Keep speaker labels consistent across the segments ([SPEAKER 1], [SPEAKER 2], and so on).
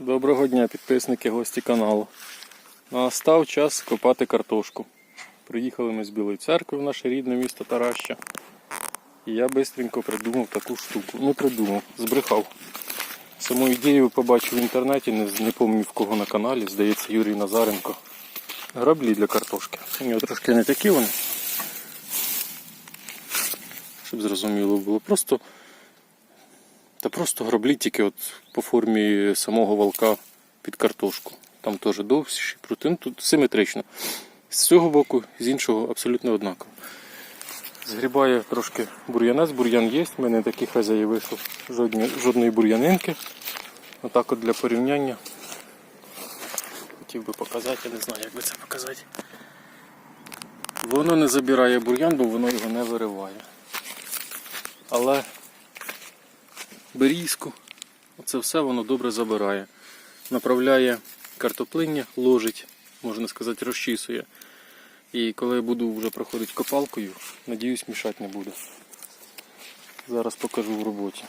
[SPEAKER 1] Доброго дня, підписники, гості каналу. Настав час копати картошку. Приїхали ми з Білої церкви в наше рідне місто Тараща. І я швидко придумав таку штуку. Не придумав, збрехав. Саму ідею побачив в інтернеті, не, не пам'ятаю в кого на каналі, здається, Юрій Назаренко. Граблі для картошки. У трошки не такі вони. Щоб зрозуміло було. Просто та просто граблі тільки от по формі самого волка під картошку. Там теж довші, прути. Ну, тут симетрично. З цього боку, з іншого абсолютно однаково. Згрібає трошки бур'янець, бур'ян є, в мене таких хазяїв вийшло жодні, жодної бур'янинки. Отак от для порівняння. Хотів би показати, я не знаю, як би це показати. Воно не забирає бур'ян, бо воно його не вириває. Але берізку. Оце все воно добре забирає. Направляє картоплиння, ложить, можна сказати, розчісує. І коли я буду вже проходити копалкою, надіюсь, мішати не буде. Зараз покажу в роботі.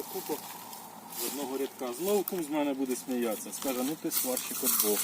[SPEAKER 1] Така купа з одного рядка. Знову кум з мене буде сміятися. Скаже, ну ти сварщик от Бог.